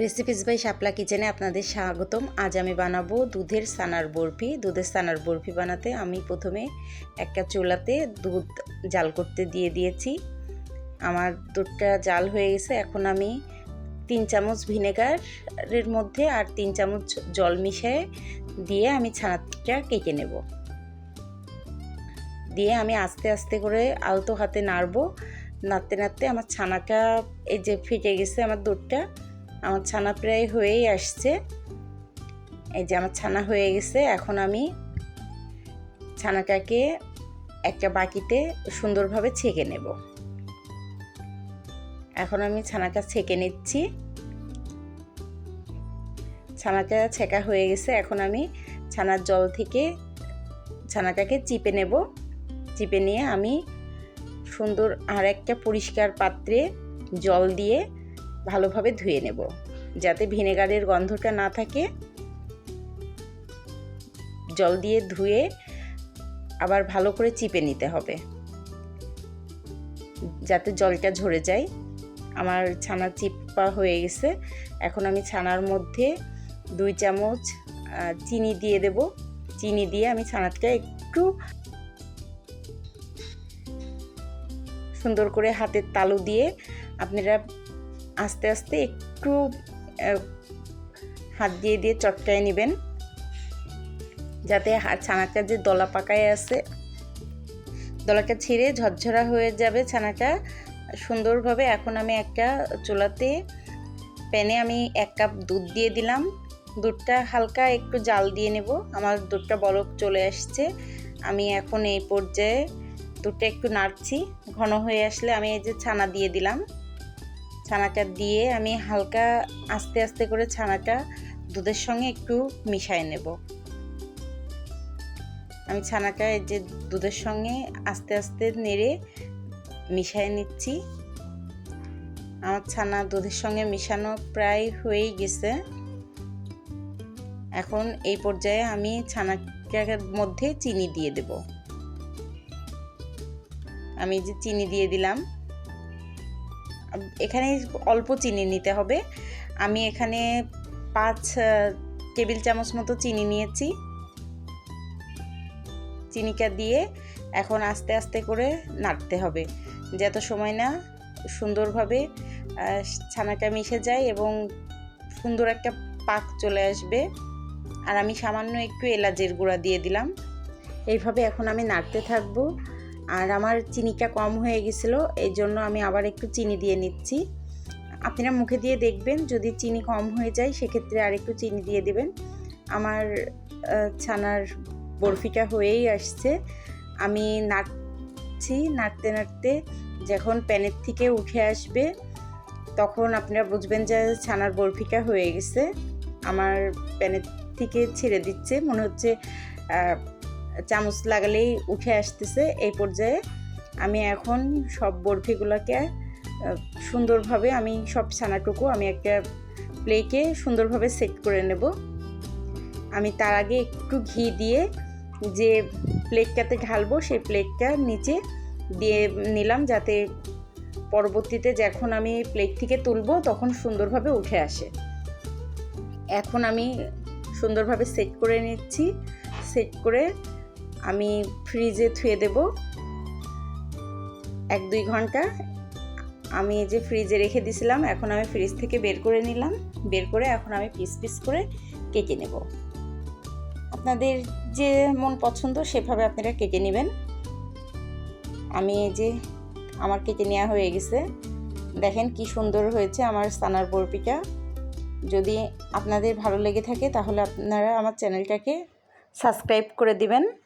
Recipes by শাপলা কিচেনে আপনাদের স্বাগতম। আজ আমি বানাবো দুধের সানার বরফি। দুধের সানার বরফি বানাতে আমি প্রথমে একটা চুলাতে দুধ জাল করতে দিয়ে দিয়েছি। আমার দুধটা জাল হয়ে গেছে। এখন আমি তিন চামচ ভিনেগারের মধ্যে আর তিন চামচ জল মিশিয়ে দিয়ে আমি ছানাটা কেটে নেব। দিয়ে আমি আস্তে আস্তে করে আলতো হাতে নাড়বো। নাড়তে নাড়তে আমার ছানাটা এই যে ফেটে গেছে আমার দুধটা। আমার ছানা প্রায় হয়েই আসছে। এই যে আমার ছানা হয়ে গেছে, এখন আমি ছানাটাকে একটা বাকিতে সুন্দরভাবে ছেঁকে নেব। এখন আমি ছানাটা ছেঁকে নিচ্ছি। ছানাটা ছেঁকা হয়ে গেছে, এখন আমি ছানার জল থেকে ছানাটাকে চিপে নেব। চিপে নিয়ে আমি সুন্দর আর একটা পরিষ্কার পাত্রে জল দিয়ে ভালোভাবে ধুয়ে নেব। যাতে ভিনেগারের গন্ধটা না থাকে। জল দিয়ে ধুয়ে আবার ভালো করে চিপে নিতে হবে। যাতে জলটা ঝরে যায়। আমার ছানা চিপা হয়ে গেছে। এখন আমি ছানার মধ্যে দুই চামচ চিনি দিয়ে দেব। চিনি দিয়ে আমি ছানাটা একটু সুন্দর করে হাতের তালু দিয়ে আপনারা আস্তে আস্তে একটু হাত দিয়ে দিয়ে চটকায় নেবেন। যাতে ছানাটা যে দলা পাকায় আছে, দলাটা ছিঁড়ে ঝরঝরা হয়ে যাবে ছানাটা। সুন্দরভাবে এখন আমি একটা চুলাতে, প্যানে আমি এক কাপ দুধ দিয়ে দিলাম। দুধটা হালকা একটু জাল দিয়ে নেব। আমার দুধটা বরফ চলে আসছে। আমি এখন এই পর্যায়ে দুধটা একটু নাড়ছি। ঘন হয়ে আসলে আমি এই যে ছানা দিয়ে দিলাম। ছানাটা দিয়ে আমি হালকা আস্তে আস্তে করে ছানাটা দুধের সঙ্গে একটু মিশাই নেব। আমি ছানাটা এই যে দুধের সঙ্গে আস্তে আস্তে নেড়ে মিশাই নিচ্ছি। আমার ছানা দুধের সঙ্গে মিশানো প্রায় হয়েই গেছে। এখন এই পর্যায়ে আমি ছানাটার মধ্যে চিনি দিয়ে দেব। আমি যে চিনি দিয়ে দিলাম এখানে অল্প চিনি নিতে হবে। আমি এখানে পাঁচ টেবিল চামচ মতো চিনি নিয়েছি। চিনিটা দিয়ে এখন আস্তে আস্তে করে নাড়তে হবে। যত সময় না সুন্দরভাবে ছানাটা মিশে যায় এবং সুন্দর একটা পাক চলে আসবে। আর আমি সামান্য একটু এলাচের গুঁড়া দিয়ে দিলাম। এইভাবে এখন আমি নাড়তে থাকব। আর আমার চিনিটা কম হয়ে গেছিল এই জন্য আমি আবার একটু চিনি দিয়ে নিচ্ছি। আপনারা মুখে দিয়ে দেখবেন, যদি চিনি কম হয়ে যায়, সেক্ষেত্রে আর একটু চিনি দিয়ে দেবেন। আমার ছানার বরফিটা হয়েই আসছে। আমি নাড়ছি, নাড়তে নাড়তে যখন প্যানের থেকে উঠে আসবে, তখন আপনারা বুঝবেন যে ছানার বরফিটা হয়ে গেছে। আমার প্যানের থেকে ছেড়ে দিচ্ছে। মনে হচ্ছে চামচ লাগালেই উঠে আসতেছে। এই পর্যায়ে আমি এখন সব বরফিগুলোকে সুন্দরভাবে আমি সব ছানাটুকু আমি একটা প্লেটে সুন্দরভাবে সেট করে নেব। আমি তার আগে একটু ঘি দিয়ে যে প্লেটটাতে ঢালবো, সেই প্লেটটা নিচে দিয়ে নিলাম যাতে পরবর্তীতে যখন আমি প্লেট থেকে তুলবো তখন সুন্দরভাবে উঠে আসে। এখন আমি সুন্দরভাবে সেট করে নিচ্ছি। সেট করে আমি ফ্রিজে থুয়ে দেব। এক, দুই ঘণ্টা। আমি যে ফ্রিজে রেখে দিছিলাম, এখন আমি ফ্রিজ থেকে বের করে নিলাম। বের করে এখন আমি পিস পিস করে কেটে নেব। আপনাদের যে মন পছন্দ, সেভাবে আপনারা কেটে নেবেন। আমি এই যে আমার কেটে নেওয়া হয়ে গেছে। দেখেন কি সুন্দর হয়েছে আমার স্থানার বরপিটা যদি আপনাদের ভালো লেগে থাকে, তাহলে আপনারা আমার চ্যানেলটাকে সাবস্ক্রাইব করে দিবেন।